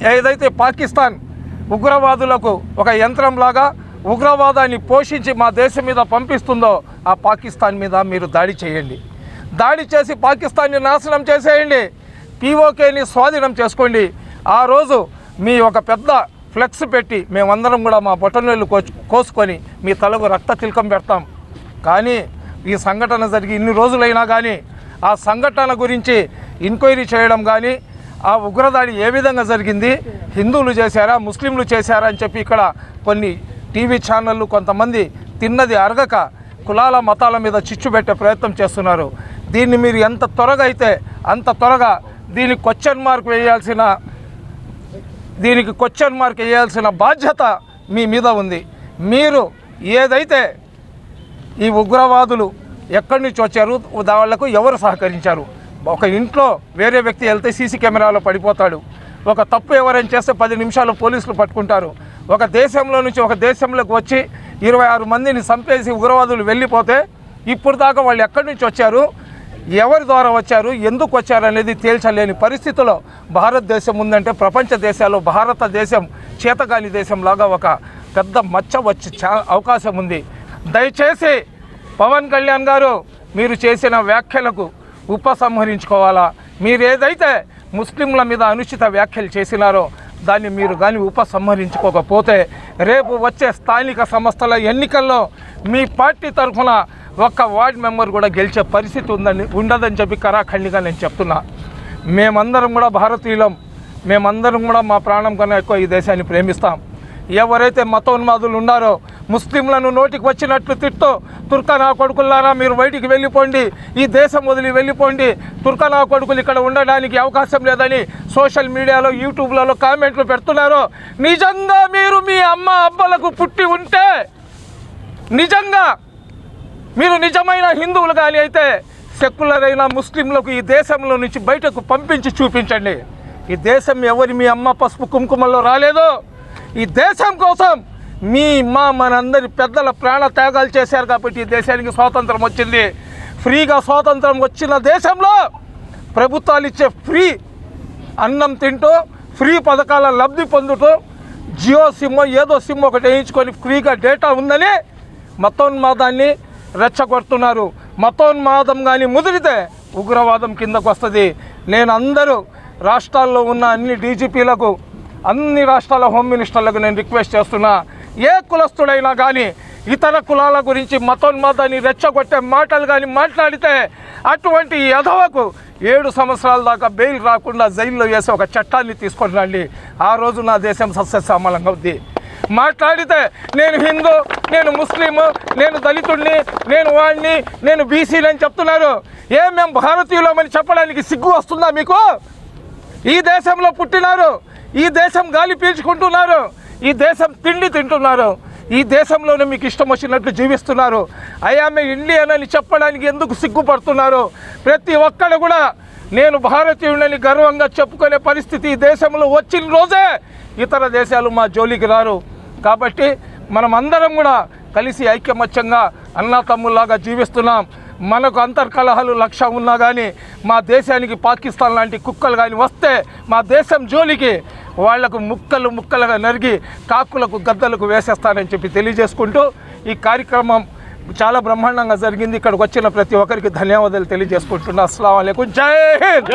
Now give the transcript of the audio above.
ఏదైతే పాకిస్తాన్ ఉగ్రవాదులకు ఒక యంత్రంలాగా ఉగ్రవాదాన్ని పోషించి మా దేశం మీద పంపిస్తుందో ఆ పాకిస్తాన్ మీద మీరు దాడి చేయండి. దాడి చేసి పాకిస్తాన్ని నాశనం చేసేయండి. పీఓకేని స్వాధీనం చేసుకోండి. ఆ రోజు మీ ఒక పెద్ద ఫ్లెక్స్ పెట్టి మేమందరం కూడా మా బొటనవేళ్ళు కోచ్- కోసుకొని మీ తలకు రక్త తిలకం పెడతాం. కానీ ఈ సంఘటన జరిగి ఇన్ని రోజులైనా కానీ ఆ సంఘటన గురించి ఎంక్వైరీ చేయడం కానీ ఆ ఉగ్రదాడి ఏ విధంగా జరిగింది? హిందువులు చేశారా? ముస్లింలు చేశారా? అని చెప్పి ఇక్కడ కొన్ని టీవీ ఛానళ్ళు కొంతమంది తిన్నది అరగక కులాల మతాల మీద చిచ్చు పెట్టే ప్రయత్నం చేస్తున్నారు. దీన్ని మీరు ఎంత త్వరగా అయితే అంత త్వరగా దీనికి క్వశ్చన్ మార్క్ వేయాల్సిన దీనికి క్వశ్చన్ మార్క్ వేయాల్సిన బాధ్యత మీ మీద ఉంది. మీరు ఏదైతే ఈ ఉగ్రవాదులు ఎక్కడి నుంచి వచ్చారు వాళ్ళకు ఎవరు సహకరించారు? ఒక ఇంట్లో వేరే వ్యక్తి వెళ్తే సీసీ కెమెరాలో పడిపోతాడు. ఒక తప్పు ఎవరైనా చేస్తే పది నిమిషాలు పోలీసులు పట్టుకుంటారు. ఒక దేశంలో నుంచి ఒక దేశంలోకి వచ్చి ఇరవై ఆరు మందిని చంపేసి ఉగ్రవాదులు వెళ్ళిపోతే ఇప్పుడు దాకా వాళ్ళు ఎక్కడి నుంచి వచ్చారు? ఎవరి ద్వారా వచ్చారు? ఎందుకు వచ్చారు అనేది తేల్చలేని పరిస్థితిలో భారతదేశం ఉందంటే ప్రపంచ దేశాల్లో భారతదేశం చేతగాని దేశంలాగా ఒక పెద్ద మచ్చ వచ్చి చా అవకాశం ఉంది. దయచేసి పవన్ కళ్యాణ్ గారు మీరు చేసిన వ్యాఖ్యలకు ఉపసంహరించుకోవాలా? మీరు ఏదైతే ముస్లింల మీద అనుచిత వ్యాఖ్యలు చేసినారో దాన్ని మీరు కానీ ఉపసంహరించుకోకపోతే రేపు వచ్చే స్థానిక సంస్థల ఎన్నికల్లో మీ పార్టీ తరఫున ఒక్క వార్డ్ మెంబర్ కూడా గెలిచే పరిస్థితి ఉందని ఉండదని చెప్పి కరాఖండిగా నేను చెప్తున్నా. మేమందరం కూడా భారతీయులం. మేమందరం కూడా మా ప్రాణం కన్నా ఎక్కువ ఈ దేశాన్ని ప్రేమిస్తాం. ఎవరైతే మతోన్మాదులు ఉన్నారో ముస్లింలను నోటికి వచ్చినట్లు తిట్టో తుర్కనా కొడుకులారా మీరు బయటికి వెళ్ళిపోండి ఈ దేశం వదిలి వెళ్ళిపోండి. తుర్కనా కొడుకులు ఇక్కడ ఉండడానికి అవకాశం లేదని సోషల్ మీడియాలో యూట్యూబ్లలో కామెంట్లు పెడుతున్నారు. నిజంగా మీరు మీ అమ్మ అబ్బలకు పుట్టి ఉంటే నిజంగా మీరు నిజమైన హిందువులు కానీ అయితే సెక్యులర్ అయిన ముస్లింలకు ఈ దేశంలో నుంచి బయటకు పంపించి చూపించండి. ఈ దేశం ఎవరి మీ అమ్మ పసుపు కుంకుమల్లో రాలేదో ఈ దేశం కోసం మీ మా మనందరి పెద్దల ప్రాణ త్యాగాలు చేశారు కాబట్టి ఈ దేశానికి స్వాతంత్రం వచ్చింది. ఫ్రీగా స్వాతంత్రం వచ్చిన దేశంలో ప్రభుత్వాలు ఇచ్చే ఫ్రీ అన్నం తింటూ ఫ్రీ పథకాల లబ్ధి పొందుతూ జియో సిమ్ ఏదో సిమ్ ఒకటి వేయించుకొని ఫ్రీగా డేటా ఉందని మతోన్మాదాన్ని రెచ్చగొడుతున్నారు. మతోన్మాదం కానీ ముదిరితే ఉగ్రవాదం కిందకు వస్తుంది. నేను అందరూ రాష్ట్రాల్లో ఉన్న అన్ని డీజీపీలకు అన్ని రాష్ట్రాల హోమ్ మినిస్టర్లకు నేను రిక్వెస్ట్ చేస్తున్నా. ఏ కులస్తుడైనా కానీ ఇతర కులాల గురించి మతోన్మాదాన్ని రెచ్చగొట్టే మాటలు కానీ మాట్లాడితే అటువంటి యధవకు ఏడు సంవత్సరాల దాకా బెయిల్ రాకుండా జైల్లో వేసి ఒక చట్టాన్ని తీసుకొని రండి. ఆ రోజు నా దేశం సస్యశ్యామలంగా ఉంది. మాట్లాడితే నేను హిందూ నేను ముస్లిము నేను దళితుడిని నేను వాడిని నేను బీసీని అని చెప్తున్నారు. ఏ మేము భారతీయులమని చెప్పడానికి సిగ్గు వస్తుందా మీకు? ఈ దేశంలో పుట్టినారు. ఈ దేశం గాలి పీల్చుకుంటున్నారు. ఈ దేశం తిండి తింటున్నారు. ఈ దేశంలోనే మీకు ఇష్టం వచ్చినట్లు జీవిస్తున్నారు. అయామె ఇండియన్ అని చెప్పడానికి ఎందుకు సిగ్గుపడుతున్నారు? ప్రతి ఒక్కడు కూడా నేను భారతీయుడని గర్వంగా చెప్పుకునే పరిస్థితి ఈ దేశంలో వచ్చిన రోజే ఇతర దేశాలు మా జోలికి రారు. కాబట్టి మనం అందరం కూడా కలిసి ఐక్యమత్యంగా అన్నా తమ్ముల్లాగా జీవిస్తున్నాం. మనకు అంతర్కలహాలు లక్ష్యం ఉన్నా కానీ మా దేశానికి పాకిస్తాన్ లాంటి కుక్కలు కానీ వస్తే మా దేశం జోలికి వాళ్ళకు ముక్కలు ముక్కలుగా నరిగి కాకులకు గద్దలకు వేసేస్తానని చెప్పి తెలియజేసుకుంటూ ఈ కార్యక్రమం చాలా బ్రహ్మాండంగా జరిగింది. ఇక్కడికి వచ్చిన ప్రతి ఒక్కరికి ధన్యవాదాలు తెలియజేసుకుంటున్నా. అస్సలం జై హింద్!